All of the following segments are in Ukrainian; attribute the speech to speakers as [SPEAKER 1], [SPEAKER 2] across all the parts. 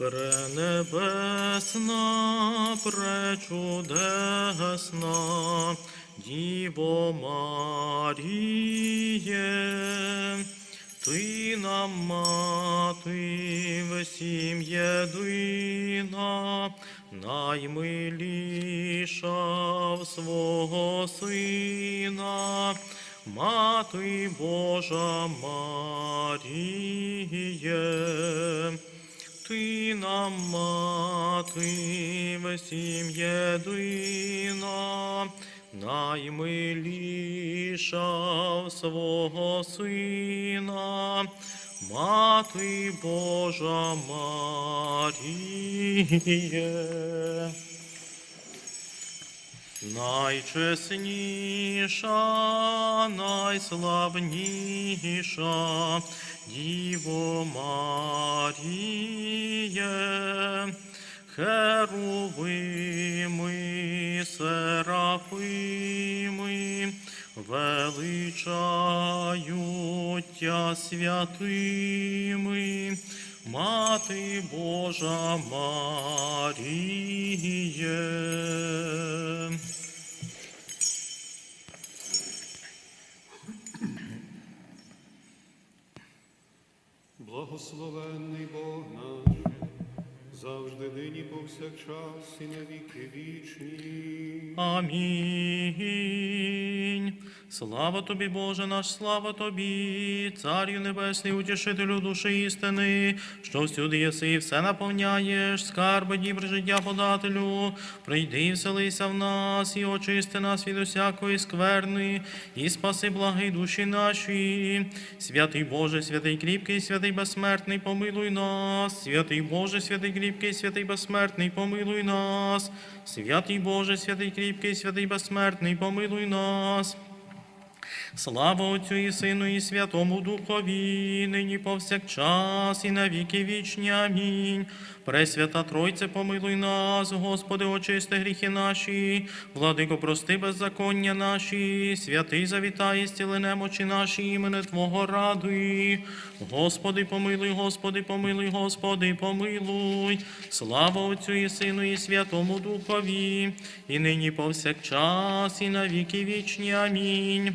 [SPEAKER 1] Пренебесна, пречудесна, Діво Маріє, Ти нам мати всім єдина, наймиліша в свого сина, Мати Божа Маріє. Ти нам мати всім єдина, наймиліша в свого сина, мати Божа Маріє. Найчесніша, найславніша Діво Маріє, херувими, серафими, величають тя святими, Мати Божа Маріє.
[SPEAKER 2] Благословенний Бог наш, завжди нині повсякчас і на віки вічні.
[SPEAKER 1] Амінь. Слава тобі, Боже наш, слава тобі, Царю Небесний, утішителю душі істини, що всюди єси і все наповняєш, скарби дібр життя подателю. Прийди і вселися в нас, і очисти нас від усякої скверни, і спаси благи душі наші. Святий Боже, святий кріпкий, святий безсмертний, помилуй нас. Святий Боже, святий кріпкий, святий безсмертний, помилуй нас. Святий Боже, святий кріпкий, святий безсмертний, помилуй нас. Слава Отцю і Сину, і Святому Духові, нині повсякчас, і на віки вічні. Амінь. Пресвята Тройце, помилуй нас, Господи, очисти гріхи наші, владико, прости беззаконня наші, святий завітай, стіли немочі наші, імене Твого радуй. Господи, помилуй, Господи, помилуй, Господи, помилуй. Слава Отцю і Сину, і Святому Духові, і нині повсякчас, і на віки вічні. Амінь.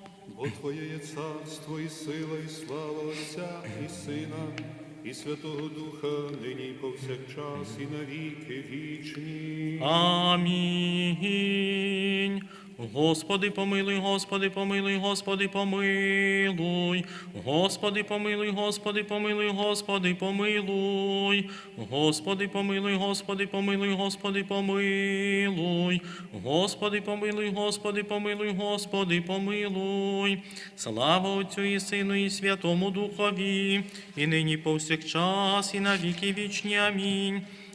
[SPEAKER 2] Бо Твоє є царство і сила, і слава Отця і Сина, і Святого Духа, нині і повсякчас, і навіки вічні.
[SPEAKER 1] Амінь. Господи, помилуй, Господи, помилуй, Господи, помилуй. Господи, помилуй, Господи, помилуй, Господи, помилуй. Господи, помилуй, Господи, помилуй, Господи, помилуй. Господи, помилуй, Господи, помилуй, Господи, помилуй. Слава Отцю і Сину, і Святому Духові, і нині повсякчас, і на віки вічні. Амінь.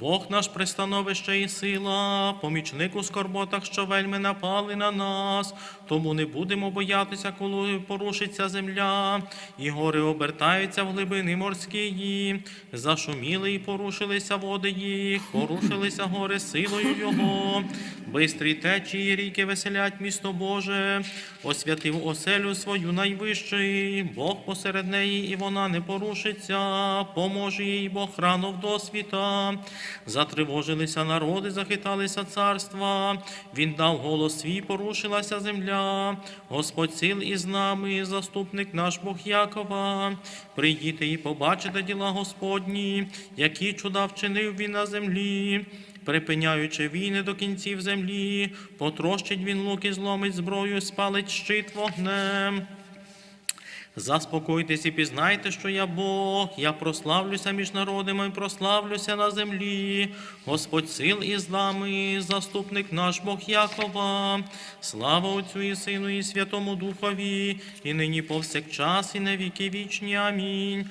[SPEAKER 1] Бог наш пристановище і сила, помічник у скорботах, що вельми напали на нас, тому не будемо боятися, коли порушиться земля, і гори обертаються в глибини морські, зашуміли і порушилися води їх, порушилися гори силою Його, бистрі течії ріки веселять місто Боже, освятив оселю свою найвищий, Бог посеред неї, і вона не порушиться, поможе їй Бог рано в досвіта. Затривожилися народи, захиталися царства. Він дав голос свій, порушилася земля. Господь сил із нами, заступник наш Бог Якова. Прийдіте і побачите діла Господні, які чуда вчинив він на землі. Припиняючи війни до кінців землі, потрощить він луки, зломить зброю, спалить щит вогнем. Заспокойтесь і пізнайте, що я Бог, я прославлюся між народами, прославлюся на землі. Господь сил із нами, заступник наш Бог Якова. Слава Отцю і Сину, і Святому Духові, і нині повсякчас, і на віки вічні. Амінь.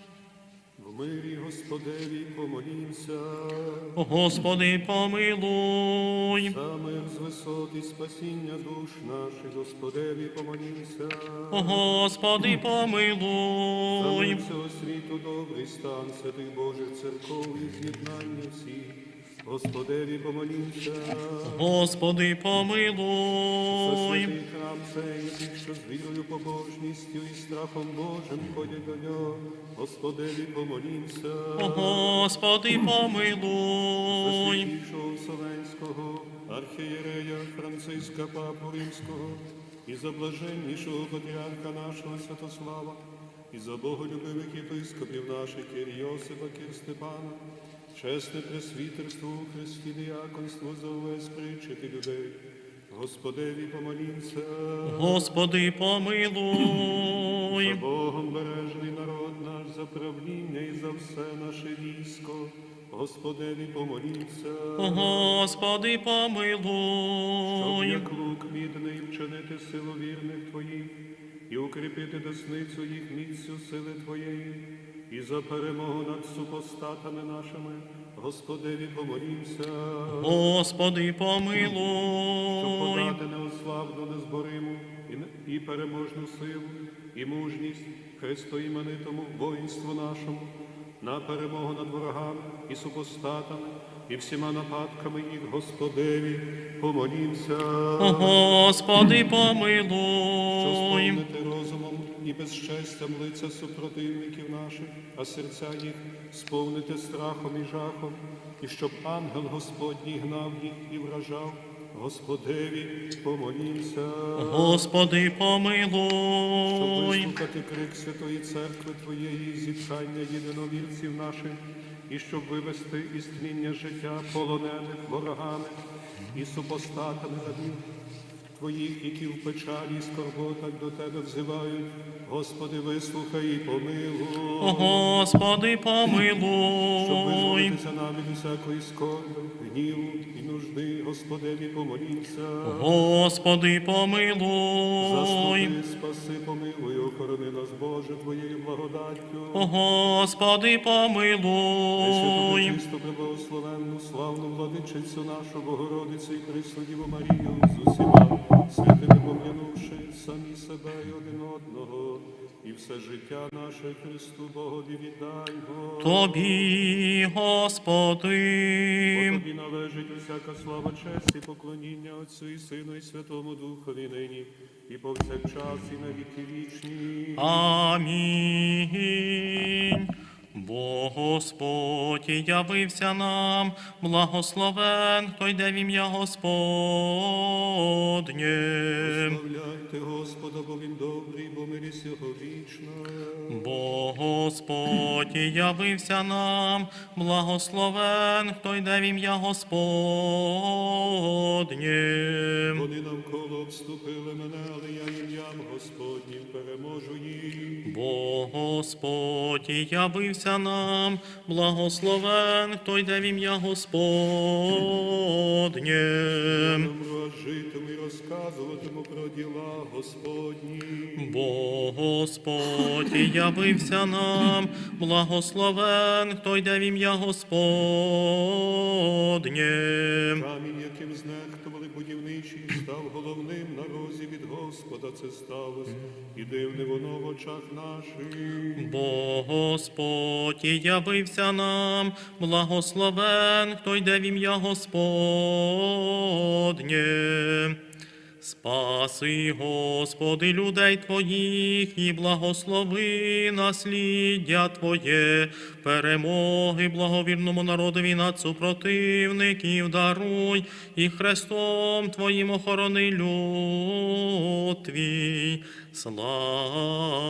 [SPEAKER 2] В мирі Господеві помолімся.
[SPEAKER 1] Господи, помилуй.
[SPEAKER 2] Саме з висоти спасіння душ наших, Господеві помолімся.
[SPEAKER 1] Господи, помилуй.
[SPEAKER 2] Саме всього світу добрий стан святих Божих церков і з'єднання всіх. Господеві помолімся.
[SPEAKER 1] Господи, помилуй.
[SPEAKER 2] святий храм цей, що з вірою, побожністю і страхом Божим ходять до нього. Господеві помолімся.
[SPEAKER 1] Господи, помилуй.
[SPEAKER 2] Святішого Вселенського, архієрея Франциска Папу Римського, і за блаженнішого патріарха нашого Святослава, і за боголюбивих єпископів наших Кир Йосипа, Кир Степана, чесне пресвітерство у Христі, діяконство за увесь причити людей. Господеві помолімся.
[SPEAKER 1] Господи,
[SPEAKER 2] За
[SPEAKER 1] помилуй.
[SPEAKER 2] Богом бережний народ наш за правління і за все наше військо. Господеві помолімся.
[SPEAKER 1] Господи,
[SPEAKER 2] Щоб
[SPEAKER 1] помилуй.
[SPEAKER 2] як лук мідний вчинити силу вірних Твоїх і укріпити десницю їх міцю сили Твоєї, і за перемогу над супостатами нашими, Господеві помолімся,
[SPEAKER 1] Господи,
[SPEAKER 2] щоб подати неославну, незбориму і, переможну силу, і мужність Христо іменитому воїнству нашому, на перемогу над ворогами і супостатами, і всіма нападками їх, Господеві, помолімся.
[SPEAKER 1] Господи,
[SPEAKER 2] що
[SPEAKER 1] помилуй.
[SPEAKER 2] сповнити розумом і безчестям лиця супротивників наших, а серця їх сповнити страхом і жахом, і щоб ангел Господній гнав їх і вражав. Господеві, помолімся,
[SPEAKER 1] Господи, помилуй.
[SPEAKER 2] щоб вислухати крик Святої Церкви Твоєї, зітхання єдиновірців наших, і щоб вивести із тління життя полонених ворогами і супостатами Твоїх, які в печалі і скорботах до Тебе взивають. Господи, вислухай і помилуй.
[SPEAKER 1] Господи, помилуй.
[SPEAKER 2] Щоб визволитися нам від усякої скорби, гніву і нужди, Господеві, помолімся.
[SPEAKER 1] Господи, помилуй.
[SPEAKER 2] Заступи, спаси, помилуй, охорони нас, Боже, Твоєю благодаттю.
[SPEAKER 1] Господи,
[SPEAKER 2] Пресвяту,
[SPEAKER 1] помилуй.
[SPEAKER 2] чисто, преблагословенну, славну владичицю нашу Богородицю і Пресвятіву Марію з усіма святими пом'янувши самі себе і один одного, і все життя наше Христу Богові віддаймо.
[SPEAKER 1] Тобі,
[SPEAKER 2] Бо
[SPEAKER 1] Господи.
[SPEAKER 2] Тобі належить усяка слава, честь і поклоніння Отцю і Сину і Святому Духові нині, і повсякчас, і на віки вічні.
[SPEAKER 1] Амінь. Бо Господь явився нам, благословен, хто йде в ім'я Господнє.
[SPEAKER 2] Славляйте Господа, бо Він добрий, бо милість його вічна.
[SPEAKER 1] Бо Господь явився нам, благословен, хто йде в ім'я Господнє.
[SPEAKER 2] Вони навколо обступили мене, але я ім'ям Господнім переможу їх.
[SPEAKER 1] Бо Господь явився нам, благословен, хто йде в ім'я Господнє.
[SPEAKER 2] Житиму і розказуватиму про діла Господні.
[SPEAKER 1] Бо Господь явився нам, благословен, хто йде в ім'я Господнє.
[SPEAKER 2] Камінь, яким знехтували будівничі, став головним на розі від Господа це сталося, і дивне воно в очах наших.
[SPEAKER 1] Бо Господь явився нам, благословен, хто йде в ім'я Господнє. Спаси, Господи, людей Твоїх і благослови насліддя Твоє, перемоги благовірному народові над супротивників даруй, і Христом Твоїм охорони люд Твій. Слава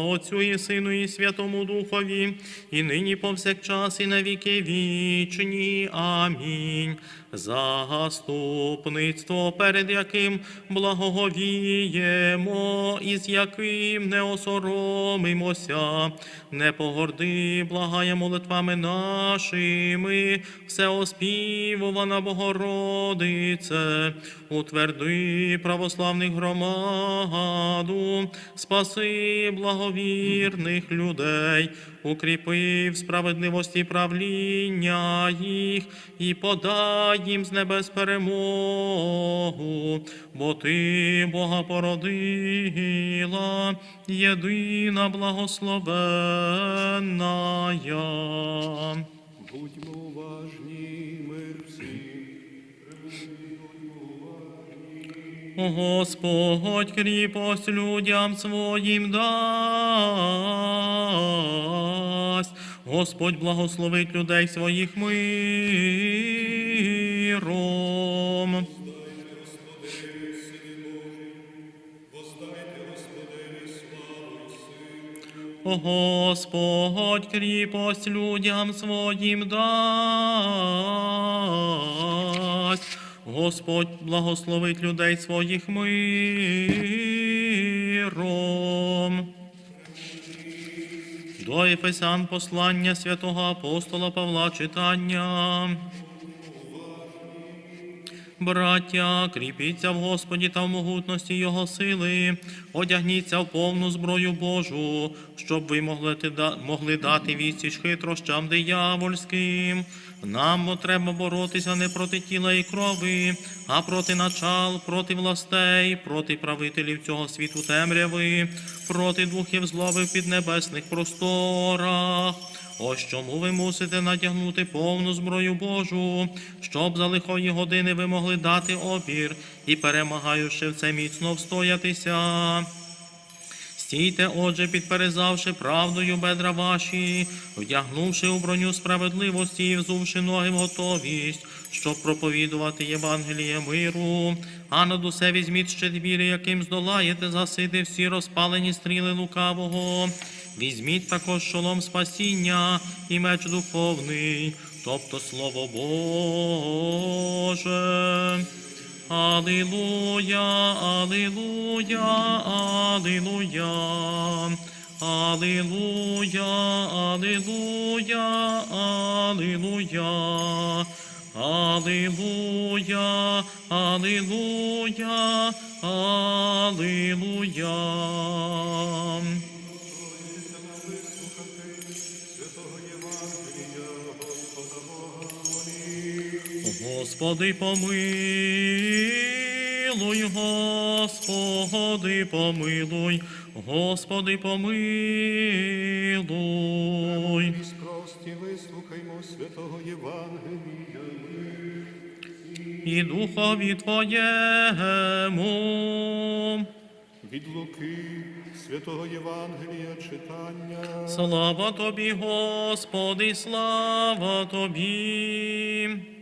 [SPEAKER 1] Отцю і Сину, і Святому Духові, і нині повсякчас, і на віки вічні. Амінь. Заступництво, перед яким благоговіємо, і з яким не осоромимося, не погорди, благає молитвами нашими, всеоспівувана Богородице, утверди православних громаду, спаси благовірних людей, укріпи в справедливості правління їх і подай їм з небес перемогу, бо ти Бога породила, єдина благословенна.
[SPEAKER 2] Будьмо уважні, мир всім.
[SPEAKER 1] Господь кріпость людям своїм дасть. Господь благословить людей своїх миром. Господь кріпость людям своїм дасть. Господь благословить людей своїх миром. До Ефесян послання святого апостола Павла читання. Браття, кріпіться в Господі та в могутності Його сили, одягніться в повну зброю Божу, щоб ви могли, могли дати відсіч хитрощам диявольським. Нам треба боротися не проти тіла і крови, а проти начал, проти властей, проти правителів цього світу темряви, проти духів злоби в піднебесних просторах. Ось чому ви мусите надягнути повну зброю Божу, щоб за лихої години ви могли дати опір і, перемагаючи в це міцно встоятися. Стійте, отже, підперезавши правдою бедра ваші, вдягнувши у броню справедливості і взувши ноги в готовість, щоб проповідувати Євангеліє миру, а над усе візьміть щит віри, яким здолаєте засити всі розпалені стріли лукавого. Візьміть також шолом спасіння і меч духовний, тобто Слово Боже. Алілуя, алілуя, алілуя. Алілуя, алілуя, алілуя. Алілуя, алілуя, алілуя. Господи, помилуй, Господи, помилуй, Господи, помилуй.
[SPEAKER 2] Спрості вислухаймо святого Євангелія.
[SPEAKER 1] І духові Твоєму.
[SPEAKER 2] Від Луки, святого Євангелія читання.
[SPEAKER 1] Слава Тобі, Господи, слава Тобі.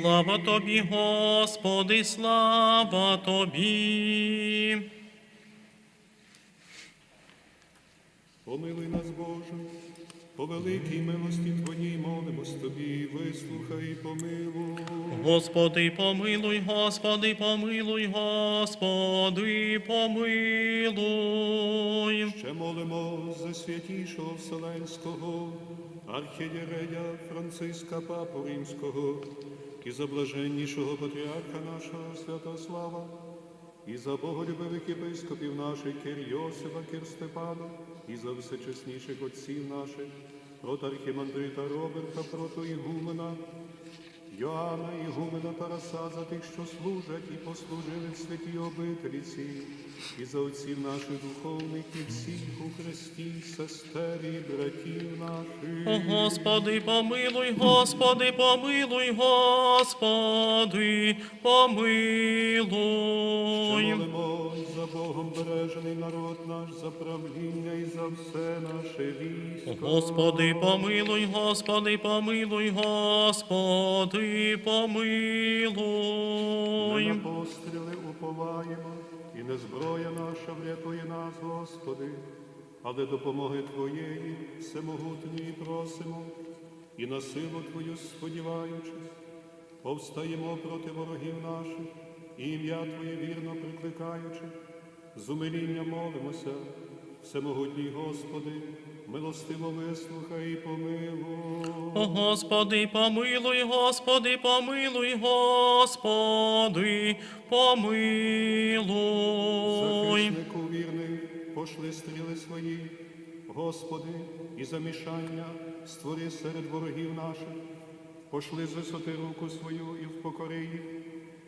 [SPEAKER 1] Слава тобі, Господи, слава тобі.
[SPEAKER 2] Помилуй нас, Боже, по великій милості Твоїй молимось Тобі, вислухай і помилуй.
[SPEAKER 1] Господи, помилуй, Господи, помилуй, Господи, помилуй.
[SPEAKER 2] Ще молимо за святішого Вселенського архієрея Франциска Папу Римського і за блаженнішого патріарха нашого Святослава, і за боголюбивих єпископів наших Кир Йосифа, Кир Степана, і за всечесніших отців наших, проти архімандрита Роберта, проти Ігумена, Йоанна Ігумена Тараса за тих, що служать і послужили в святій обителіці, і за отців наших духовних і всіх у Христі, сестер і братів наших.
[SPEAKER 1] О, Господи, помилуй, Господи, помилуй, Господи, помилуй.
[SPEAKER 2] Молимо за Богом бережений народ наш, за правління і за все наше військо.
[SPEAKER 1] Господи, помилуй, Господи, помилуй, Господи,
[SPEAKER 2] Ми
[SPEAKER 1] помилуй.
[SPEAKER 2] на постріли уповаємо, і не зброя наша врятує нас, Господи, але допомоги Твоєї всемогутньої просимо, і на силу Твою сподіваючись, повстаємо проти ворогів наших, і ім'я Твоє вірно прикликаючи, з умилінням молимося, всемогутній Господи, милостиво вислухай і помилуй.
[SPEAKER 1] О, Господи, помилуй, Господи, помилуй, Господи, помилуй.
[SPEAKER 2] Захиснику вірних, пошли стріли свої, Господи, і замішання створи серед ворогів наших, пошли з висоти руку свою і впокори їх,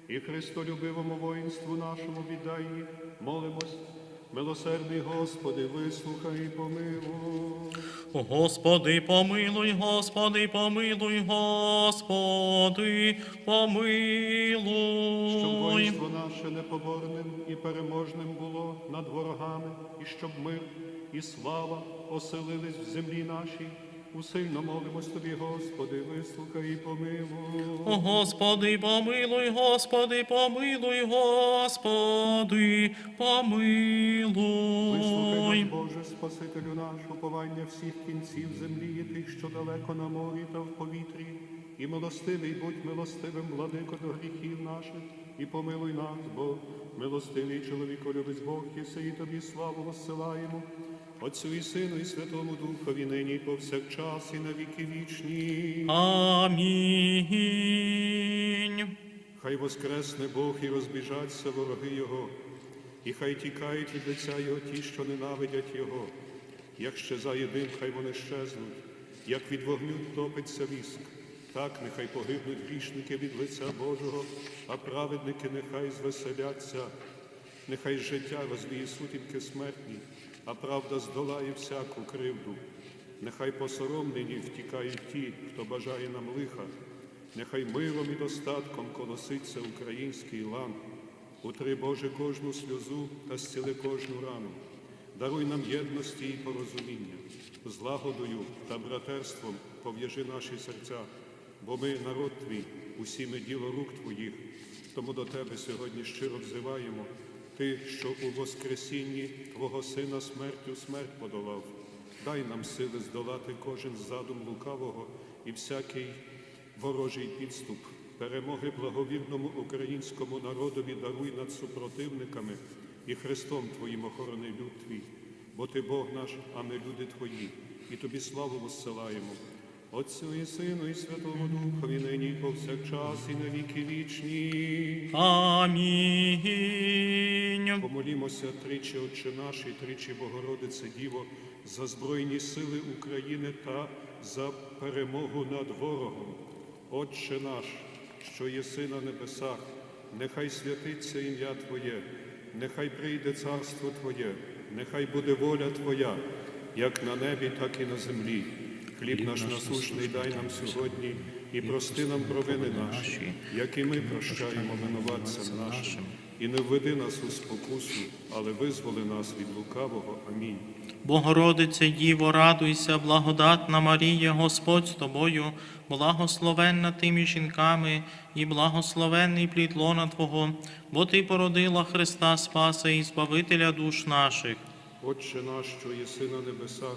[SPEAKER 2] і Христолюбивому воїнству нашому віддай їх, молимось, милосердний Господи, вислухай і помилуй.
[SPEAKER 1] Господи, помилуй, Господи, помилуй, Господи, помилуй.
[SPEAKER 2] Щоб воїнство наше непоборним і переможним було над ворогами, і щоб мир і слава оселились в землі нашій. Усильно молимось Тобі, Господи, вислухай і помилуй.
[SPEAKER 1] О, Господи, помилуй, Господи, помилуй, Господи,
[SPEAKER 2] Вислухай
[SPEAKER 1] помилуй.
[SPEAKER 2] нас, Боже, Спасителю наш, уповання всіх кінців землі, і тих, що далеко на морі та в повітрі, і милостивий, будь милостивим, владико до гріхів наших, і помилуй нас, бо милостивий чоловіколюбець Бог, єси, і тобі славу воссилаємо. Отцю і Сину, і Святому Духові, нині і повсякчас, і на віки вічні.
[SPEAKER 1] Амінь.
[SPEAKER 2] Хай воскресне Бог і розбіжаться вороги Його, і хай тікають від лиця Його ті, що ненавидять Його. Як щезає дим, хай вони щезнуть, як від вогню топиться віск. Так нехай погибнуть грішники від лиця Божого, а праведники нехай звеселяться. Нехай життя розвіє сутінки смертні, а правда здолає всяку кривду. Нехай посоромлені втікають ті, хто бажає нам лиха. Нехай миром і достатком колоситься український лан. Утри, Боже, кожну сльозу та зціли кожну рану. Даруй нам єдності і порозуміння, злагодою та братерством пов'яжи наші серця, бо ми народ твій, усі ми діло рук твоїх. Тому до тебе сьогодні щиро взиваємо, ти, що у Воскресінні Твого Сина смертю смерть подолав. Дай нам сили здолати кожен задум лукавого і всякий ворожий підступ. Перемоги благовірному українському народові даруй над супротивниками і Христом Твоїм охорони люд Твій. Бо Ти Бог наш, а ми люди Твої, і Тобі славу воссилаємо. Отцю і Сину, і Святому Духові, нині повсякчас, і на віки вічні.
[SPEAKER 1] Амінь.
[SPEAKER 2] Помолімося тричі, Отче наш, і тричі Богородице Діво, за збройні сили України та за перемогу над ворогом. Отче наш, що єси на небесах, нехай святиться ім'я Твоє, нехай прийде царство Твоє, нехай буде воля Твоя, як на небі, так і на землі. Хліб наш насущний дай нам сьогодні, і прости нам провини наші, як і ми прощаємо винуватцям нашим. І не введи нас у спокусу, але визволи нас від лукавого. Амінь.
[SPEAKER 1] Богородице Діво, радуйся, благодатна Марія, Господь з тобою, благословенна ти між жінками, і благословенний плід лона Твого, бо Ти породила Христа Спаса і Збавителя душ наших.
[SPEAKER 2] Отче наш, що єси на небесах,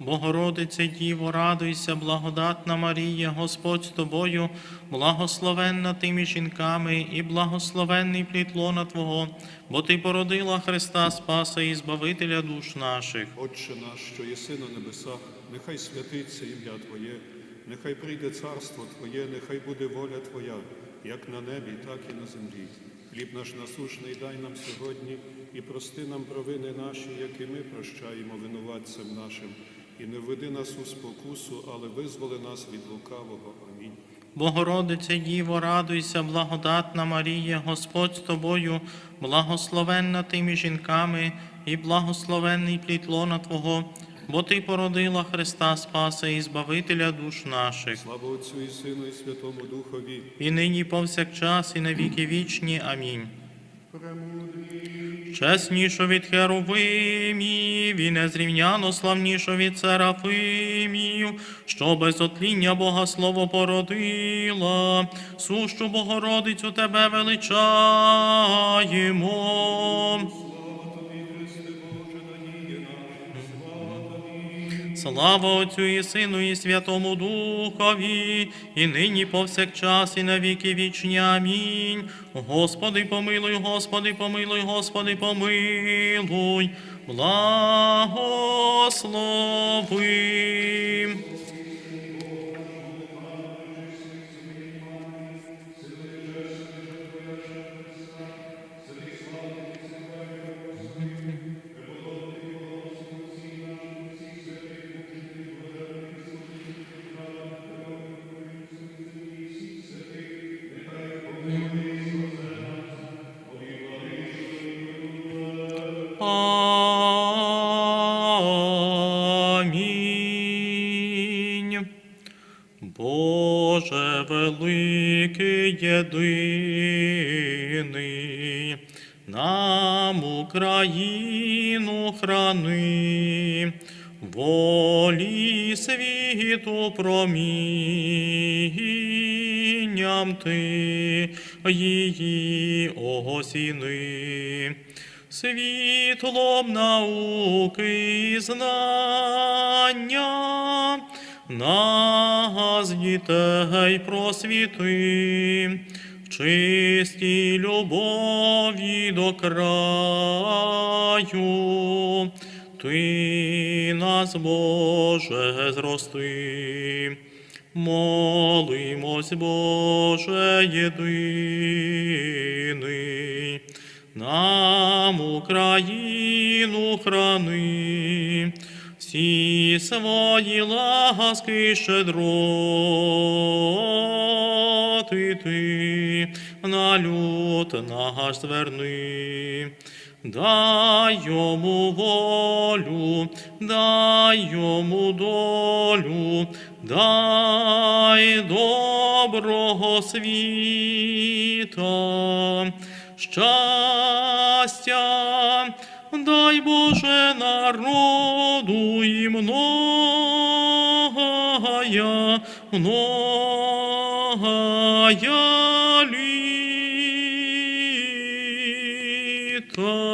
[SPEAKER 1] Богородице Діво, радуйся, благодатна Марія, Господь з тобою, благословенна ти між жінками, і благословенний плід лона Твого, бо Ти породила Христа Спаса і Збавителя душ наших.
[SPEAKER 2] Отче наш, що єси на небесах, нехай святиться ім'я Твоє, нехай прийде царство Твоє, нехай буде воля Твоя, як на небі, так і на землі. Хліб наш насушний дай нам сьогодні і прости нам провини наші, як і ми прощаємо винуватцям нашим. І не введи нас у спокусу, але визволи нас від лукавого. Амінь.
[SPEAKER 1] Богородице Діво, радуйся, благодатна Марія, Господь з тобою, благословенна ти між жінками, і благословенний плід лона Твого, бо Ти породила Христа Спаса і Збавителя душ наших.
[SPEAKER 2] Слава Отцю і Сину, і Святому Духові.
[SPEAKER 1] і нині повсякчас, і на віки вічні. Амінь. Чеснішо від Херовимів, і незрівняно славнішо від Серафимів, що без отління Бога Слово породила, сущу Богородицю Тебе величаємо. Слава Отцю і Сину, і Святому Духові, і нині повсякчас, і на віки вічні. Амінь. Господи, помилуй, Господи, помилуй, Господи, помилуй, благослови. Боже великий єдиний, нам Україну храни, волі світу промінням ти її осіни світлом науки і знання, нас дітей просвіти, в чистій любові до краю, ти нас, Боже, зрости. Молимось, Боже єдиний, нам Україну храни, всі свої ласки щедроти ти на люд наш зверни. Дай йому волю, дай йому долю, дай доброго світа, щастя, дай Боже народу і многая, многая літа.